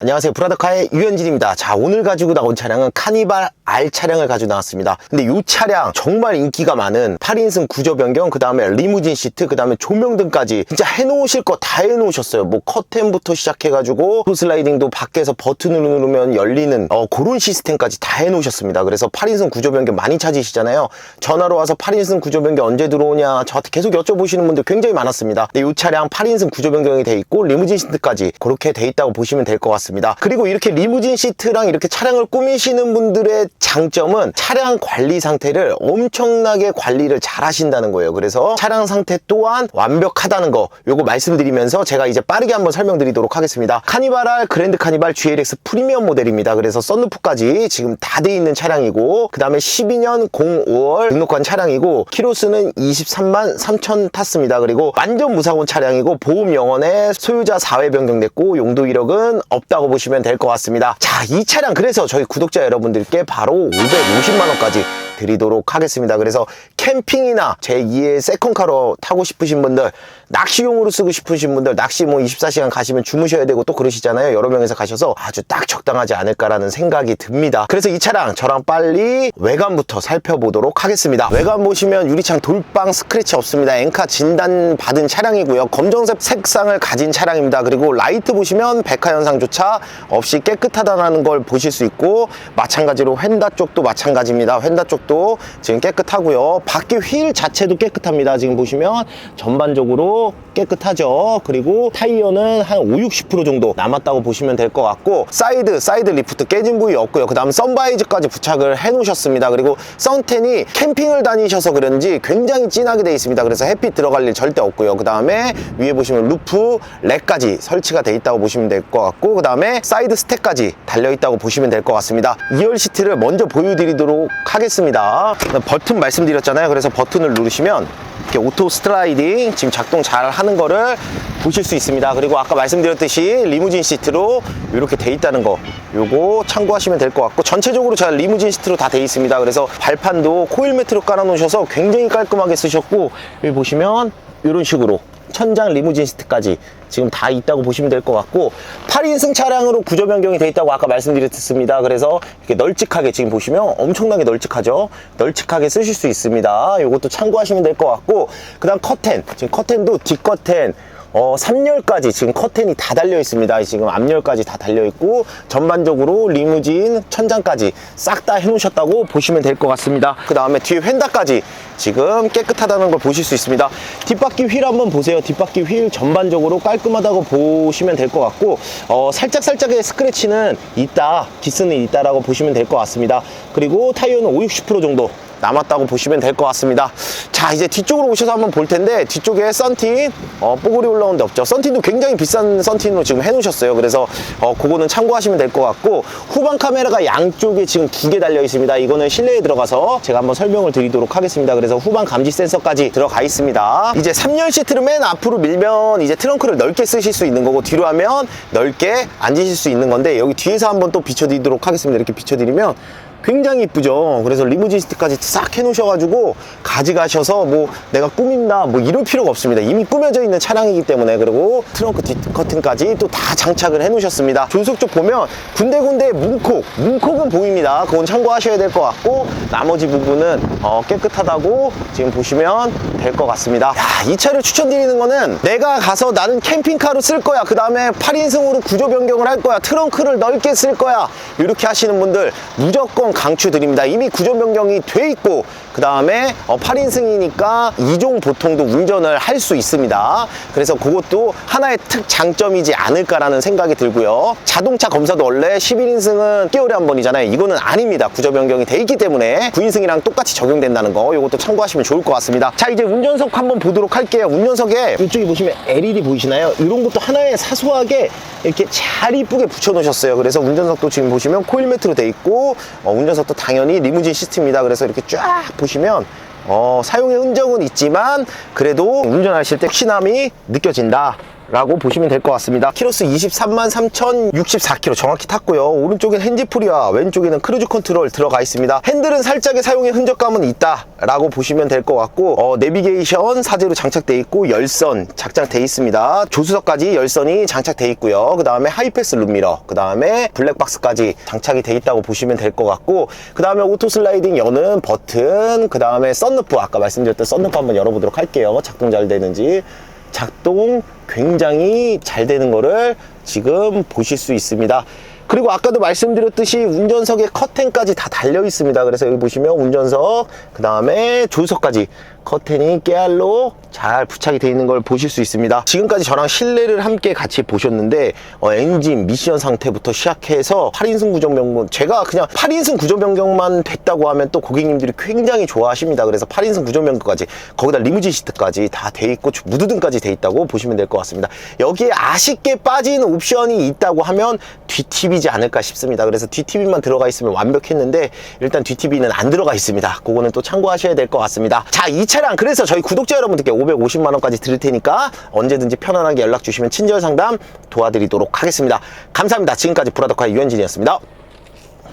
안녕하세요. 브라더카의 유현진입니다. 자, 오늘 가지고 나온 차량은 카니발 R 차량을 가지고 나왔습니다. 근데 이 차량 정말 인기가 많은 8인승 구조 변경, 그 다음에 리무진 시트, 그 다음에 조명 등까지 진짜 해놓으실 거 다 해놓으셨어요. 뭐 커튼부터 시작해가지고 슬라이딩도 밖에서 버튼을 누르면 열리는 어, 그런 시스템까지 다 해놓으셨습니다. 그래서 8인승 구조 변경 많이 찾으시잖아요. 전화로 와서 8인승 구조 변경 언제 들어오냐 저한테 계속 여쭤보시는 분들 굉장히 많았습니다. 근데 이 차량 8인승 구조 변경이 돼 있고 리무진 시트까지 그렇게 돼 있다고 보시면 될 것 같습니다. 그리고 이렇게 리무진 시트랑 이렇게 차량을 꾸미시는 분들의 장점은 차량 관리 상태를 엄청나게 관리를 잘 하신다는 거예요. 그래서 차량 상태 또한 완벽하다는 거 요거 말씀드리면서 제가 이제 빠르게 한번 설명드리도록 하겠습니다. 카니발 R 그랜드 카니발 GLX 프리미엄 모델입니다. 그래서 썬루프까지 지금 다 돼 있는 차량이고 그 다음에 12년 05월 등록한 차량이고 키로수는 23만 3천 탔습니다. 그리고 완전 무사고 차량이고 보험 영원에 소유자 4회 변경됐고 용도 이력은 없다 고 보시면 될 것 같습니다. 자, 이 차량 그래서 저희 구독자 여러분들께 바로 550만 원까지 드리도록 하겠습니다. 그래서 캠핑이나 제2의 세컨카로 타고 싶으신 분들, 낚시용으로 쓰고 싶으신 분들, 낚시 뭐 24시간 가시면 주무셔야 되고 또 그러시잖아요. 여러 명이서 가셔서 아주 딱 적당하지 않을까라는 생각이 듭니다. 그래서 이 차량 저랑 빨리 외관부터 살펴보도록 하겠습니다. 외관 보시면 유리창 돌빵 스크래치 없습니다. 엔카 진단 받은 차량이고요. 검정색 색상을 가진 차량입니다. 그리고 라이트 보시면 백화 현상조차 없이 깨끗하다는 걸 보실 수 있고 마찬가지로 휀다 쪽도 마찬가지입니다. 휀다 쪽도 지금 깨끗하고요. 바퀴 휠 자체도 깨끗합니다. 지금 보시면 전반적으로 깨끗하죠. 그리고 타이어는 한 5, 60% 정도 남았다고 보시면 될 것 같고 사이드 사이드 리프트 깨진 부위 없고요. 그 다음 선바이즈까지 부착을 해 놓으셨습니다. 그리고 선텐이 캠핑을 다니셔서 그런지 굉장히 진하게 되어 있습니다. 그래서 햇빛 들어갈 일 절대 없고요. 그 다음에 위에 보시면 루프 렉까지 설치가 돼 있다고 보시면 될 것 같고 그 다음에 사이드 스택까지 달려 있다고 보시면 될 것 같습니다. 2열 시트를 먼저 보여드리도록 하겠 습니다. 버튼 말씀드렸잖아요. 그래서 버튼을 누르시면 이렇게 오토 스트라이딩 지금 작동 잘 하는 거를 보실 수 있습니다. 그리고 아까 말씀드렸듯이 리무진 시트로 이렇게 돼 있다는 거 요거 참고하시면 될 것 같고 전체적으로 잘 리무진 시트로 다 돼 있습니다. 그래서 발판도 코일 매트로 깔아 놓으셔서 굉장히 깔끔하게 쓰셨고 여기 보시면 이런 식으로 천장 리무진 시트까지 지금 다 있다고 보시면 될 것 같고 8인승 차량으로 구조 변경이 돼 있다고 아까 말씀드렸습니다. 그래서 이렇게 널찍하게 지금 보시면 엄청나게 널찍하죠. 널찍하게 쓰실 수 있습니다. 이것도 참고하시면 될 것 같고 그 다음 커튼 지금 커튼도 뒷커튼 어, 3열까지 지금 커튼이 다 달려 있습니다. 지금 앞열까지 다 달려 있고 전반적으로 리무진 천장까지 싹 다 해놓으셨다고 보시면 될 것 같습니다. 그 다음에 뒤에 휀다까지 지금 깨끗하다는 걸 보실 수 있습니다. 뒷바퀴 휠 한번 보세요. 뒷바퀴 휠 전반적으로 깔끔하다고 보시면 될 것 같고 어, 살짝 살짝의 스크래치는 있다, 기스는 있다라고 보시면 될 것 같습니다. 그리고 타이어는 5, 60% 정도 남았다고 보시면 될 것 같습니다. 자, 이제 뒤쪽으로 오셔서 한번 볼 텐데, 뒤쪽에 썬틴, 어, 뽀글이 올라온 데 없죠. 썬틴도 굉장히 비싼 썬틴으로 지금 해놓으셨어요. 그래서, 어, 그거는 참고하시면 될 것 같고, 후방 카메라가 양쪽에 지금 두 개 달려 있습니다. 이거는 실내에 들어가서 제가 한번 설명을 드리도록 하겠습니다. 그래서 후방 감지 센서까지 들어가 있습니다. 이제 3열 시트를 맨 앞으로 밀면 이제 트렁크를 넓게 쓰실 수 있는 거고, 뒤로 하면 넓게 앉으실 수 있는 건데, 여기 뒤에서 한번 또 비춰드리도록 하겠습니다. 이렇게 비춰드리면, 굉장히 이쁘죠. 그래서 리무진 시트까지 싹 해놓으셔가지고 가져가셔서 뭐 내가 꾸민다 뭐 이럴 필요가 없습니다. 이미 꾸며져 있는 차량이기 때문에 그리고 트렁크 뒷 커튼까지 또 다 장착을 해놓으셨습니다. 조수석 쪽 보면 군데군데 문콕, 문콕은 보입니다. 그건 참고하셔야 될 것 같고 나머지 부분은 어, 깨끗하다고 지금 보시면 될 것 같습니다. 야, 이 차를 추천드리는 거는 내가 가서 나는 캠핑카로 쓸 거야. 그 다음에 8인승으로 구조 변경을 할 거야. 트렁크를 넓게 쓸 거야. 이렇게 하시는 분들 무조건 강추드립니다. 이미 구조 변경이 돼 있고 그 다음에 어, 8인승이니까 2종 보통도 운전을 할 수 있습니다. 그래서 그것도 하나의 특 장점이지 않을까라는 생각이 들고요. 자동차 검사도 원래 11인승은 6개월에 한 번이잖아요. 이거는 아닙니다. 구조 변경이 돼 있기 때문에 9인승이랑 똑같이 적용된다는 거 이것도 참고하시면 좋을 것 같습니다. 자 이제 운전석 한번 보도록 할게요. 운전석에 이쪽에 보시면 LED 보이시나요? 이런 것도 하나의 사소하게 이렇게 잘 이쁘게 붙여 놓으셨어요. 그래서 운전석도 지금 보시면 코일 매트로 돼 있고 어, 운전석도 당연히 리무진 시스템입니다. 그래서 이렇게 쫙 보시면 어, 사용의 흔적은 있지만 그래도 운전하실 때 혹시남이 느껴진다. 라고 보시면 될 것 같습니다. 키로수 23만 3,064km 정확히 탔고요. 오른쪽엔 핸즈프리와 왼쪽에는 크루즈 컨트롤 들어가 있습니다. 핸들은 살짝의 사용의 흔적감은 있다 라고 보시면 될 것 같고 어, 내비게이션 사제로 장착돼 있고 열선 장착돼 있습니다. 조수석까지 열선이 장착돼 있고요. 그 다음에 하이패스 룸미러, 그 다음에 블랙박스까지 장착이 돼 있다고 보시면 될 것 같고 그 다음에 오토 슬라이딩 여는 버튼, 그 다음에 썬루프 아까 말씀드렸던 썬루프 한번 열어보도록 할게요. 작동 잘 되는지. 작동 굉장히 잘 되는 거를 지금 보실 수 있습니다. 그리고 아까도 말씀드렸듯이 운전석에 커튼까지 다 달려 있습니다. 그래서 여기 보시면 운전석, 그 다음에 조수석까지 커튼이 깨알로 잘 부착이 되어 있는 걸 보실 수 있습니다. 지금까지 저랑 실내를 함께 같이 보셨는데 어, 엔진, 미션 상태부터 시작해서 8인승 구조 변경 제가 그냥 8인승 구조 변경만 됐다고 하면 또 고객님들이 굉장히 좋아하십니다. 그래서 8인승 구조 변경까지 거기다 리무진 시트까지 다 돼 있고 무드등까지 돼 있다고 보시면 될 것 같습니다. 여기에 아쉽게 빠진 옵션이 있다고 하면 뒤TV지 않을까 싶습니다. 그래서 뒤TV만 들어가 있으면 완벽했는데 일단 뒤TV는 안 들어가 있습니다. 그거는 또 참고하셔야 될 것 같습니다. 자, 이 차량 그래서 저희 구독자 여러분들께 550만 원까지 드릴 테니까 언제든지 편안하게 연락 주시면 친절 상담 도와드리도록 하겠습니다. 감사합니다. 지금까지 브라더카의 유현진이었습니다.